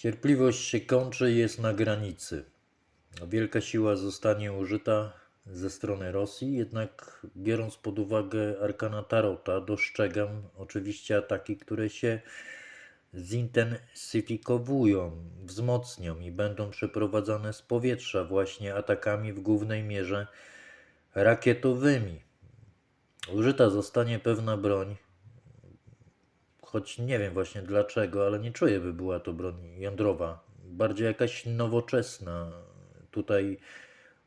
Cierpliwość się kończy i jest na granicy. Wielka siła zostanie użyta ze strony Rosji, jednak biorąc pod uwagę arkana Tarota, dostrzegam oczywiście ataki, które się zintensyfikowują, wzmocnią i będą przeprowadzane z powietrza, właśnie atakami w głównej mierze rakietowymi. Użyta zostanie pewna broń, choć nie wiem właśnie dlaczego, ale nie czuję, by była to broń jądrowa. Bardziej jakaś nowoczesna. Tutaj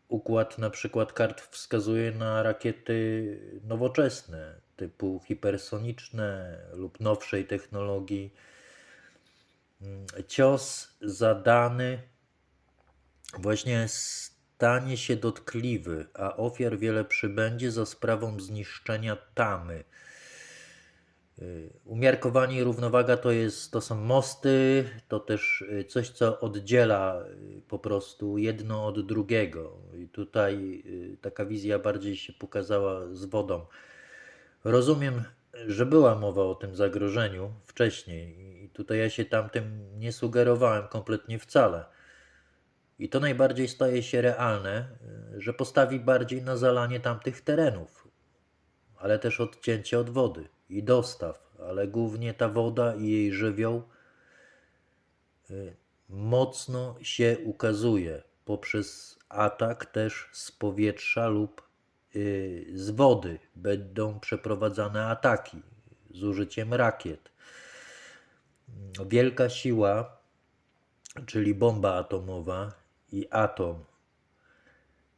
układ na przykład kart wskazuje na rakiety nowoczesne, typu hipersoniczne lub nowszej technologii. Cios zadany właśnie stanie się dotkliwy, a ofiar wiele przybędzie za sprawą zniszczenia tamy. Y, Umiarkowanie i równowaga to, jest, to są mosty, to też y, coś, co oddziela y, po prostu jedno od drugiego. I tutaj taka wizja bardziej się pokazała z wodą. Rozumiem, że była mowa o tym zagrożeniu wcześniej, i tutaj ja się tamtym nie sugerowałem kompletnie wcale. I to najbardziej staje się realne, że postawi bardziej na zalanie tamtych terenów, ale też odcięcie od wody i dostaw, ale głównie ta woda i jej żywioł y, mocno się ukazuje poprzez atak też z powietrza lub y, z wody. Będą przeprowadzane ataki z użyciem rakiet. Wielka siła, czyli bomba atomowa i atom,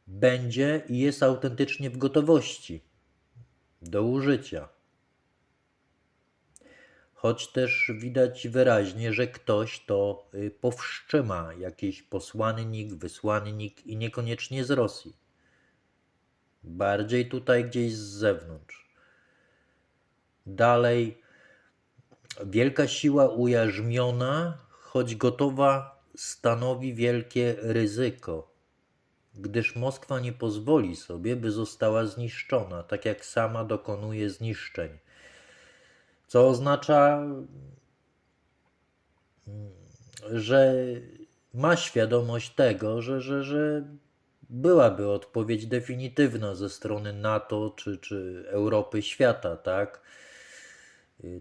będzie i jest autentycznie w gotowości do użycia. Choć też widać wyraźnie, że ktoś to y, powstrzyma, jakiś posłannik, wysłannik i niekoniecznie z Rosji. Bardziej tutaj gdzieś z zewnątrz. Dalej, wielka siła ujarzmiona, choć gotowa, stanowi wielkie ryzyko, gdyż Moskwa nie pozwoli sobie, by została zniszczona, tak jak sama dokonuje zniszczeń. Co oznacza, że ma świadomość tego, że, że, że byłaby odpowiedź definitywna ze strony NATO czy, czy Europy świata, tak?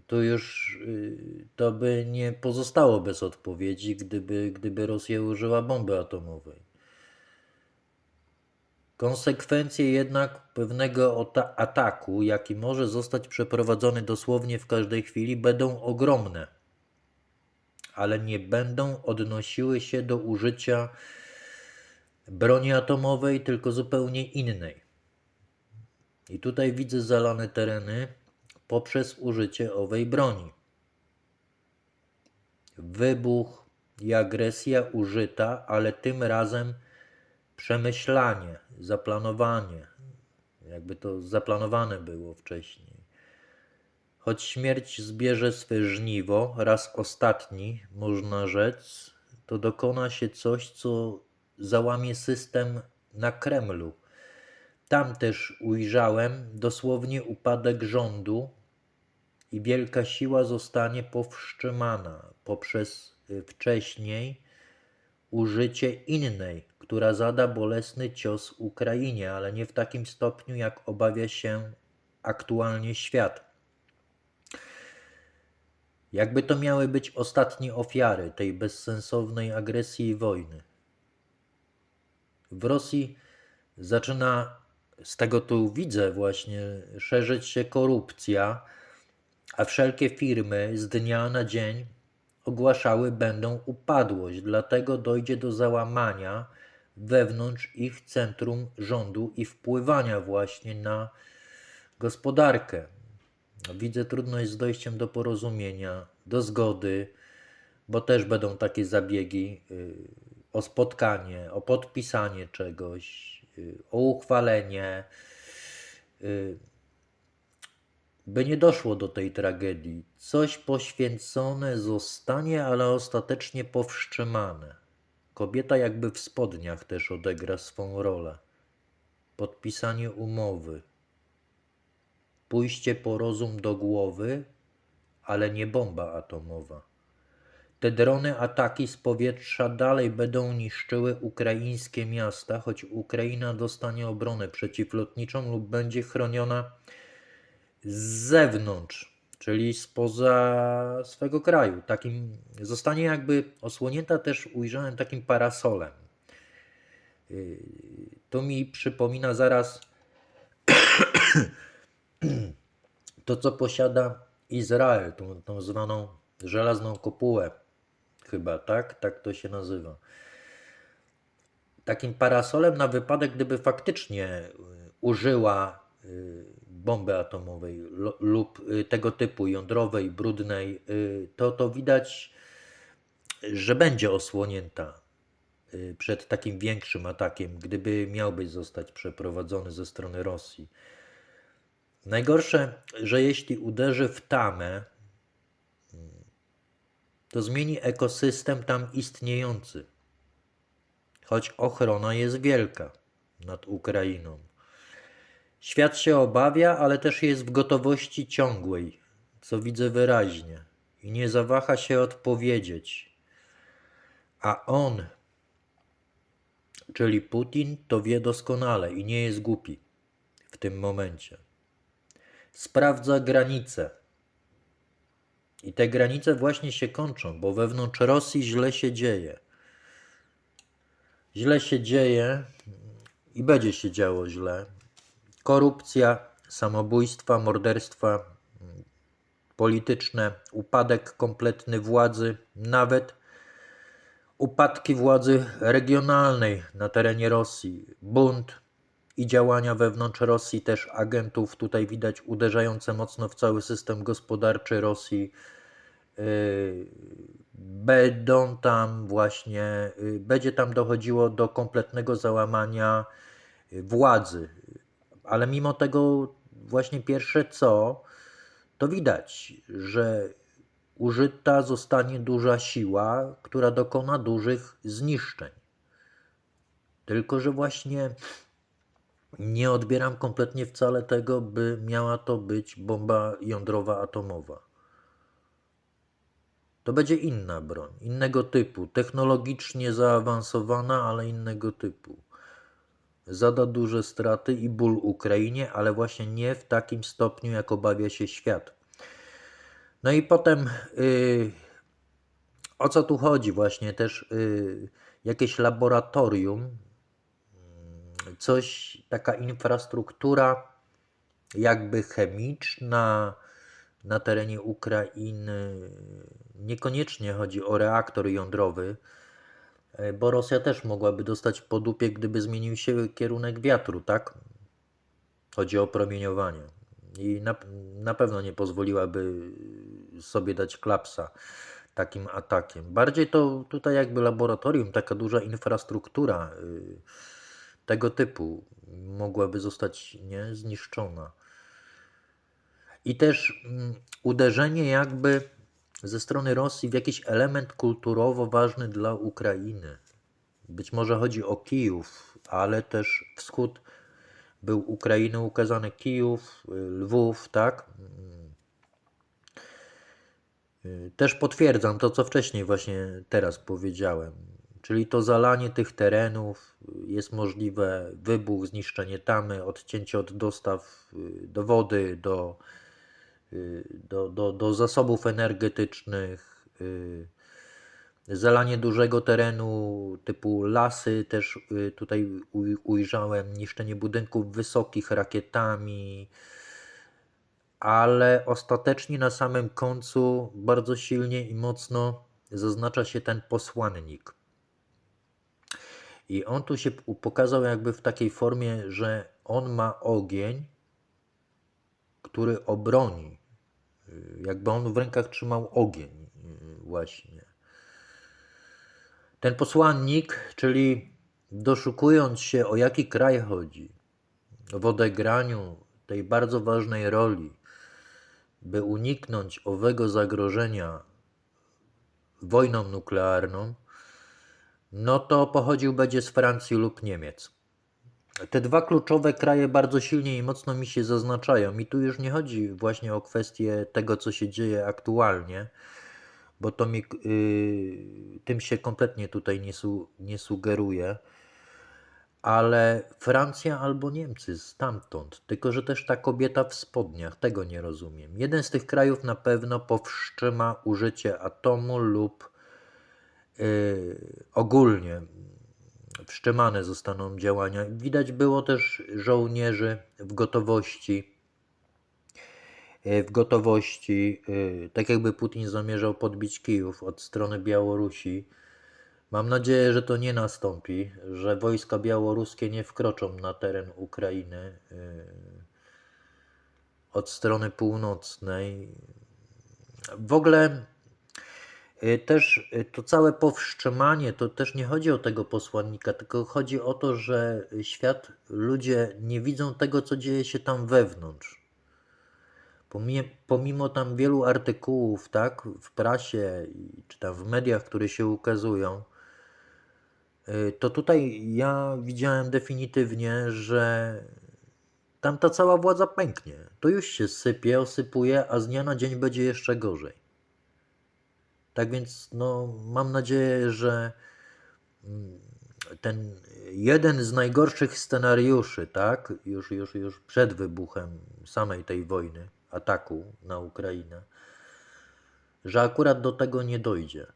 Tu już to by nie pozostało bez odpowiedzi, gdyby, gdyby Rosja użyła bomby atomowej. Konsekwencje jednak pewnego ataku, jaki może zostać przeprowadzony dosłownie w każdej chwili, będą ogromne, ale nie będą odnosiły się do użycia broni atomowej, tylko zupełnie innej. I tutaj widzę zalane tereny poprzez użycie owej broni. Wybuch i agresja użyta, ale tym razem przemyślanie, zaplanowanie, jakby to zaplanowane było wcześniej. Choć śmierć zbierze swe żniwo, raz ostatni, można rzec, to dokona się coś, co załamie system na Kremlu. Tam też ujrzałem dosłownie upadek rządu i wielka siła zostanie powstrzymana poprzez wcześniej użycie innej, która zada bolesny cios Ukrainie, ale nie w takim stopniu, jak obawia się aktualnie świat. Jakby to miały być ostatnie ofiary tej bezsensownej agresji i wojny. W Rosji zaczyna, z tego tu widzę właśnie, szerzyć się korupcja, a wszelkie firmy z dnia na dzień ogłaszały będą upadłość, dlatego dojdzie do załamania wewnątrz ich centrum rządu i wpływania właśnie na gospodarkę. Widzę trudność z dojściem do porozumienia, do zgody, bo też będą takie zabiegi y, o spotkanie, o podpisanie czegoś, y, o uchwalenie, y, by nie doszło do tej tragedii. Coś poświęcone zostanie, ale ostatecznie powstrzymane. Kobieta jakby w spodniach też odegra swą rolę. Podpisanie umowy. Pójście po rozum do głowy, ale nie bomba atomowa. te drony ataki z powietrza dalej będą niszczyły ukraińskie miasta, choć Ukraina dostanie obronę przeciwlotniczą lub będzie chroniona z zewnątrz, czyli spoza swego kraju. Takim zostanie jakby osłonięta też ujrzałem takim parasolem. Yy, To mi przypomina zaraz to, co posiada Izrael, tą, tą zwaną żelazną kopułę, chyba, tak? Tak to się nazywa. Takim parasolem na wypadek, gdyby faktycznie y, użyła y, bomby atomowej lub y, tego typu jądrowej, brudnej, y, to, to widać, że będzie osłonięta y, przed takim większym atakiem, gdyby miał być zostać przeprowadzony ze strony Rosji. Najgorsze, że jeśli uderzy w tamę, to zmieni ekosystem tam istniejący. Choć ochrona jest wielka nad Ukrainą. Świat się obawia, ale też jest w gotowości ciągłej, co widzę wyraźnie, i nie zawaha się odpowiedzieć. A on, czyli Putin, to wie doskonale i nie jest głupi w tym momencie. Sprawdza granice. I te granice właśnie się kończą, bo wewnątrz Rosji źle się dzieje. Źle się dzieje i będzie się działo źle. Korupcja, samobójstwa, morderstwa mm, polityczne, upadek kompletny władzy, nawet upadki władzy regionalnej na terenie Rosji, bunt i działania wewnątrz Rosji, też agentów, tutaj widać uderzające mocno w cały system gospodarczy Rosji. Yy, Będą tam właśnie, yy, będzie tam dochodziło do kompletnego załamania yy, władzy. Ale mimo tego, właśnie pierwsze co, to widać, że użyta zostanie duża siła, która dokona dużych zniszczeń. Tylko, że właśnie nie odbieram kompletnie wcale tego, by miała to być bomba jądrowa atomowa. To będzie inna broń, innego typu, technologicznie zaawansowana, ale innego typu. Zada duże straty i ból Ukrainie, ale właśnie nie w takim stopniu, jak obawia się świat. No i potem, yy, o co tu chodzi? Właśnie też yy, jakieś laboratorium, coś, taka infrastruktura jakby chemiczna na terenie Ukrainy. Niekoniecznie chodzi o reaktor jądrowy, bo Rosja też mogłaby dostać po dupie, gdyby zmienił się kierunek wiatru, tak? Chodzi o promieniowanie. I na, na pewno nie pozwoliłaby sobie dać klapsa takim atakiem. Bardziej to tutaj jakby laboratorium, taka duża infrastruktura y, tego typu mogłaby zostać nie, zniszczona. I też mm, uderzenie jakby ze strony Rosji w jakiś element kulturowo ważny dla Ukrainy. Być może chodzi o Kijów, ale też wschód był Ukrainy ukazany Kijów, Lwów, tak? Też potwierdzam to, co wcześniej właśnie teraz powiedziałem. Czyli to zalanie tych terenów jest możliwe, wybuch, zniszczenie tamy, odcięcie od dostaw y, do wody, do, do, do, do zasobów energetycznych, y, zalanie dużego terenu typu lasy, też y, tutaj uj- ujrzałem niszczenie budynków wysokich rakietami, ale ostatecznie na samym końcu bardzo silnie i mocno zaznacza się ten posłannik. I on tu się pokazał jakby w takiej formie, że on ma ogień, który obroni. Jakby on w rękach trzymał ogień, y, właśnie. Ten posłannik, czyli doszukując się o jaki kraj chodzi, w odegraniu tej bardzo ważnej roli, by uniknąć owego zagrożenia wojną nuklearną, no to pochodził będzie z Francji lub Niemiec. Te dwa kluczowe kraje bardzo silnie i mocno mi się zaznaczają. I tu już nie chodzi właśnie o kwestię tego, co się dzieje aktualnie, bo to mi, yy, tym się kompletnie tutaj nie, su, nie sugeruje, ale Francja albo Niemcy stamtąd, tylko że też ta kobieta w spodniach, tego nie rozumiem. Jeden z tych krajów na pewno powstrzyma użycie atomu lub yy, ogólnie wstrzymane zostaną działania. Widać było też żołnierzy w gotowości, w gotowości, yy, tak jakby Putin zamierzał podbić Kijów od strony Białorusi. Mam nadzieję, że to nie nastąpi, że wojska białoruskie nie wkroczą na teren Ukrainy yy, od strony północnej. W ogóle też yy, to całe powstrzymanie, to też nie chodzi o tego posłannika, tylko chodzi o to, że świat, ludzie nie widzą tego, co dzieje się tam wewnątrz. Pomimo, tam wielu artykułów, tak, w prasie czy tam w mediach, które się ukazują, y, to tutaj ja widziałem definitywnie, że tam ta cała władza pęknie. To już się sypie, osypuje, a z dnia na dzień będzie jeszcze gorzej. Tak więc no, mam nadzieję, że mm, ten jeden z najgorszych scenariuszy, tak, już, już, już przed wybuchem samej tej wojny, ataku na Ukrainę, że akurat do tego nie dojdzie.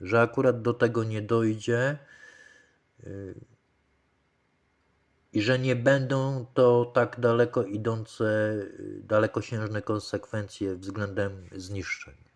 Że akurat do tego nie dojdzie yy, i że nie będą to tak daleko idące, yy, dalekosiężne konsekwencje względem zniszczeń.